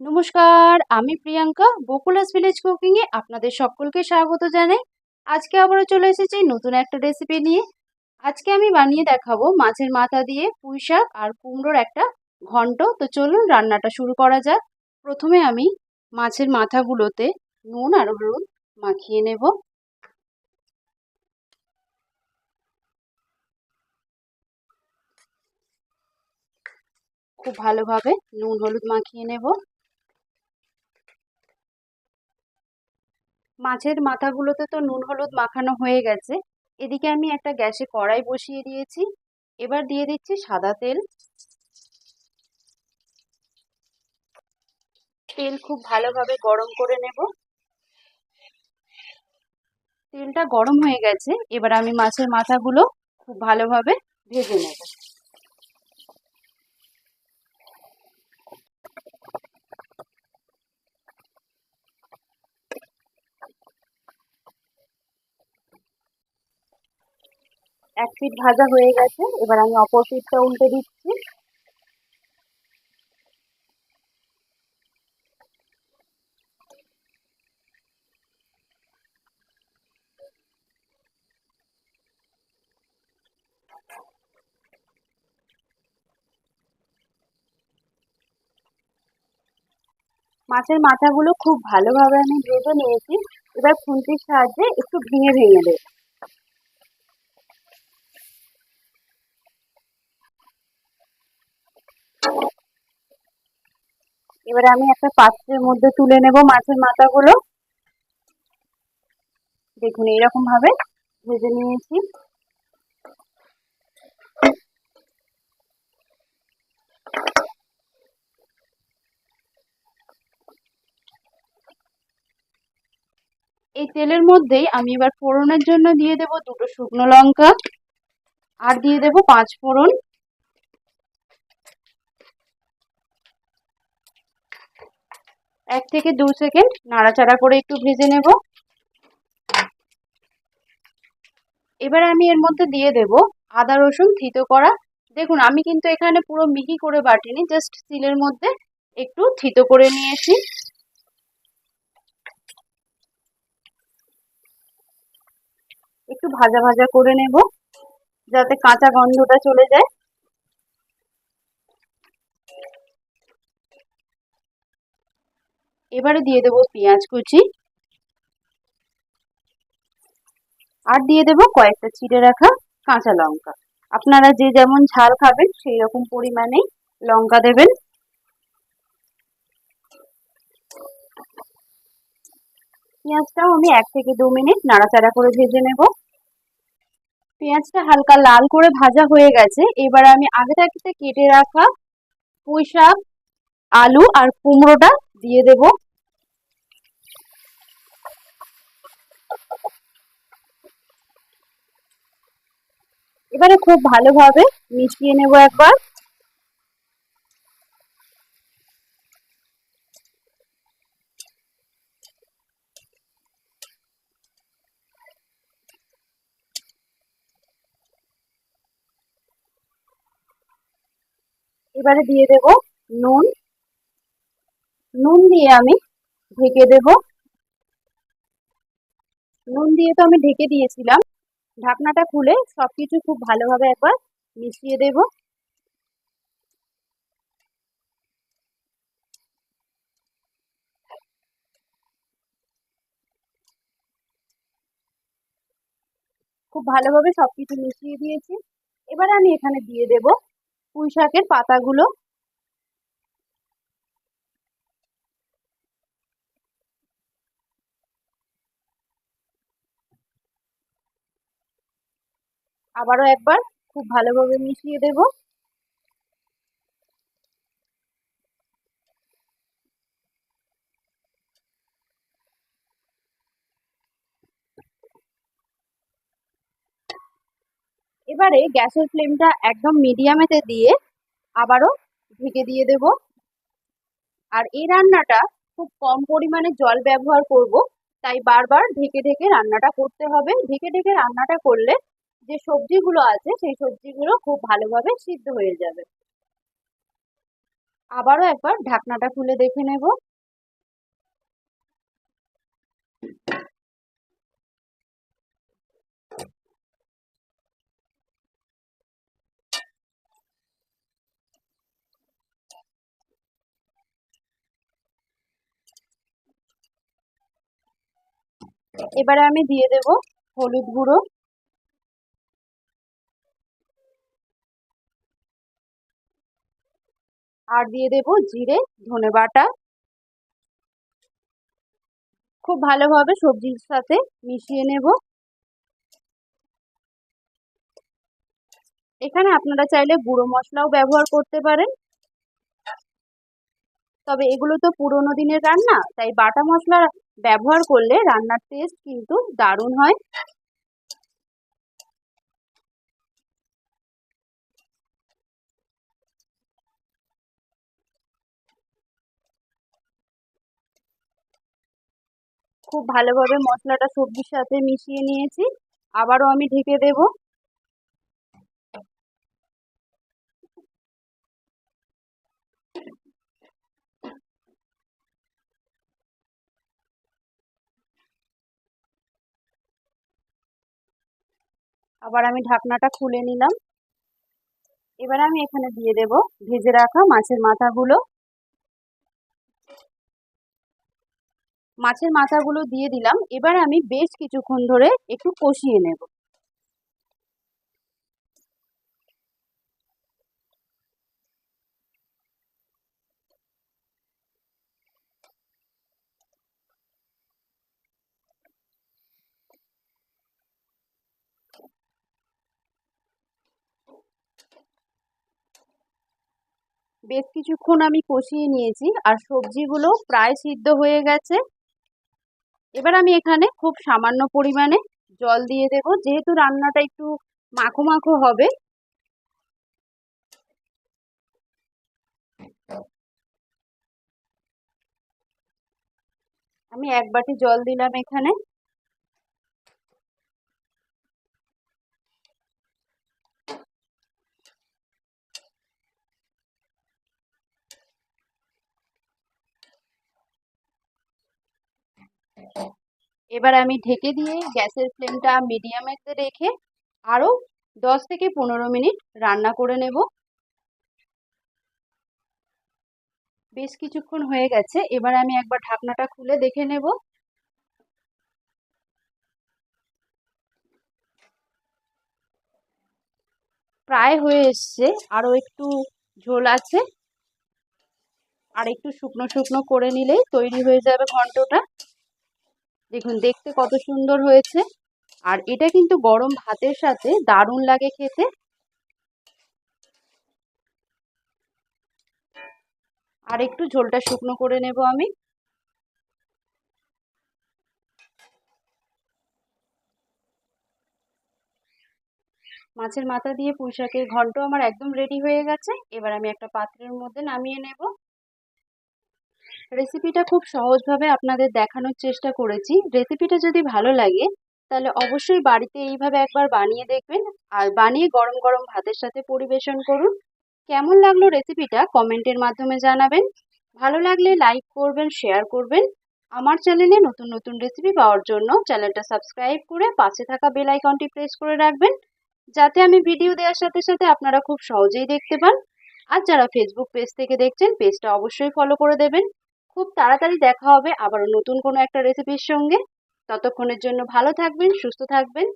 নমস্কার, আমি প্রিয়াঙ্কা বকুলাস ভিলেজ কুকিংয়ে আপনাদের সকলকে স্বাগত জানাই। আজকে আবারও চলে এসেছি নতুন একটা রেসিপি নিয়ে। আজকে আমি বানিয়ে দেখাবো মাছের মাথা দিয়ে পুঁই শাক আর কুমড়োর একটা ঘন্ট। তো চলুন রান্নাটা শুরু করা যাক। প্রথমে আমি মাছের মাথাগুলোতে নুন আর হলুদ মাখিয়ে নেব। খুব ভালোভাবে নুন, হলুদ মাখিয়ে নেব। মাছের মাথাগুলোতে তো নুন, হলুদ মাখানো হয়ে গেছে। এদিকে আমি একটা গ্যাসে কড়াই বসিয়ে দিয়েছি। এবার দিয়ে দিচ্ছি সাদা তেল। তেল খুব ভালোভাবে গরম করে নেব। তেলটা গরম হয়ে গেছে। এবার আমি মাছের মাথাগুলো খুব ভালোভাবে ভেজে নেব। এক পিঠ ভাজা হয়ে গেছে, এবার আমি অপর পিঠটা উল্টে দিচ্ছি। মাছের মাথাগুলো খুব ভালোভাবে আমি ভেজে নিয়েছি। এবার খুন্তির সাহায্যে একটু ভেঙে ভেঙে দেব। এবারে আমি একটা পাত্রের মধ্যে তুলে নেব মাছের মাথাগুলো। দেখুন, এইরকম ভাবে ভেজে নিয়েছি। এই তেলের মধ্যেই আমি এবার ফোড়নের জন্য দিয়ে দেব দুটো শুকনো লঙ্কা। আর দিয়ে দেব পাঁচ ফোড়ন। এক থেকে দু সেকেন্ড নাড়াচাড়া করে একটু ভেজে নেব। এবার আমি এর মধ্যে দিয়ে দেব আদা, রসুন, থিতো করা। দেখুন, আমি কিন্তু এখানে পুরো মিহি করে বাটিনি, জাস্ট সিলের মধ্যে একটু থিতো করে নিয়েছি। একটু ভাজা ভাজা করে নেব, যাতে কাঁচা গন্ধটা চলে যায়। এবারে দিয়ে দেব পেঁয়াজ কুচি। আর দিয়ে দেব কয়েকটা চিড়ে রাখা কাঁচা লঙ্কা। আপনারা যে যেমন ঝাল খাবেন, সেই রকম পরিমাণেই লঙ্কা দেবেন। পেঁয়াজটাও আমি এক থেকে দু মিনিট নাড়াচাড়া করে ভেজে নেব। পেঁয়াজটা হালকা লাল করে ভাজা হয়ে গেছে। এবার আমি আগে থাকতে কেটে রাখা পুঁই শাক আলু আর কুমড়োটা দিয়ে দেব। এবারে খুব ভালোভাবে মিশিয়ে নেব একবার। এবারে দিয়ে দেব নুন। নুন দিয়ে আমি ঢেকে দেব। নুন দিয়ে তো আমি ঢেকে দিয়েছিলাম। ঢাকনাটা খুলে সবকিছু খুব ভালোভাবে একবার মিশিয়ে দেব। খুব ভালোভাবে সবকিছু মিশিয়ে দিয়েছি। এবার আমি এখানে দিয়ে দেব পুঁই শাকের পাতাগুলো। আবারও একবার খুব ভালোভাবে মিশিয়ে দেব। এবারে গ্যাসের ফ্লেমটা একদম মিডিয়ামেতে দিয়ে আবারও ঢেকে দিয়ে দেব। আর এই রান্নাটা খুব কম পরিমাণে জল ব্যবহার করব, তাই বারবার ঢেকে ঢেকে রান্নাটা করতে হবে। ঢেকে ঢেকে রান্নাটা করলে যে সবজিগুলো আছে, সেই সবজিগুলো খুব ভালোভাবে সিদ্ধ হয়ে যাবে। আবারও একবার ঢাকনাটা খুলে দেখে নেব। এবারে আমি দিয়ে দেব হলুদ গুঁড়ো। আর দিয়ে দেব জিরে, ধনে বাটা। খুব ভালোভাবে সবজির সাথে মিশিয়ে নেব। এখানে আপনারা চাইলে গুঁড়ো মশলাও ব্যবহার করতে পারেন। তবে এগুলো তো পুরোনো দিনের রান্না, তাই বাটা মশলা ব্যবহার করলে রান্নার টেস্ট কিন্তু দারুণ হয়। খুব ভালোভাবে মশলাটা সবজির সাথে মিশিয়ে নিয়েছি। আবারও আমি ঢেকে দেব। আবার আমি ঢাকনাটা খুলে নিলাম। এবার আমি এখানে দিয়ে দেব ভেজে রাখা মাছের মাথাগুলো। মাছের মাথাগুলো দিয়ে দিলাম। এবার আমি বেশ কিছুক্ষণ ধরে একটু কষিয়ে নেব। বেশ কিছুক্ষণ আমি কষিয়ে নিয়েছি। আর সবজিগুলো প্রায় সিদ্ধ হয়ে গেছে। এবার আমি এখানে খুব সামান্য পরিমাণে জল দিয়ে দেব। যেহেতু রান্নাটা একটু মাখো মাখো হবে। আমি এক বাটি জল দিলাম এখানে। এবার আমি ঢেকে দিয়ে গ্যাসের ফ্লেমটা মিডিয়ামেতে রেখে আরও দশ থেকে পনেরো মিনিট রান্না করে নেব। বেশ কিছুক্ষণ হয়ে গেছে, এবার আমি একবার ঢাকনাটা খুলে দেখে নেব। প্রায় হয়ে এসছে আরও একটু ঝোল আছে। আর একটু শুকনো শুকনো করে নিলেই তৈরি হয়ে যাবে ঘন্টটা। দেখুন, দেখতে কত সুন্দর হয়েছে। আর এটা কিন্তু গরম ভাতের সাথে দারুণ লাগে খেতে। আর একটু ঝোলটা শুকনো করে নেব আমি। মাছের মাথা দিয়ে পুঁইশাকের ঘন্ট আমার একদম রেডি হয়ে গেছে। এবার আমি একটা পাত্রের মধ্যে নামিয়ে নেব। রেসিপিটা খুব সহজভাবে আপনাদের দেখানোর চেষ্টা করেছি। রেসিপিটা যদি ভালো লাগে, তাহলে অবশ্যই বাড়িতে এইভাবে একবার বানিয়ে দেখবেন। আর বানিয়ে গরম গরম ভাতের সাথে পরিবেশন করুন। কেমন লাগল রেসিপিটা কমেন্টের মাধ্যমে জানাবেন। ভালো লাগলে লাইক করবেন শেয়ার করবেন। আমার চ্যানেলে নতুন নতুন রেসিপি পাওয়ার জন্য চ্যানেলটা সাবস্ক্রাইব করে পাশে থাকা বেল আইকনটি প্রেস করে রাখবেন। যাতে আমি ভিডিও দেওয়ার সাথে সাথে আপনারা খুব সহজেই দেখতে পান। আর যারা ফেসবুক পেজ থেকে দেখছেন পেজটা অবশ্যই ফলো করে দেবেন। খুব তাড়াতাড়ি দেখা হবে আবারও নতুন কোনো একটা রেসিপির সঙ্গে। ততক্ষণের জন্য ভালো থাকবেন, সুস্থ থাকবেন।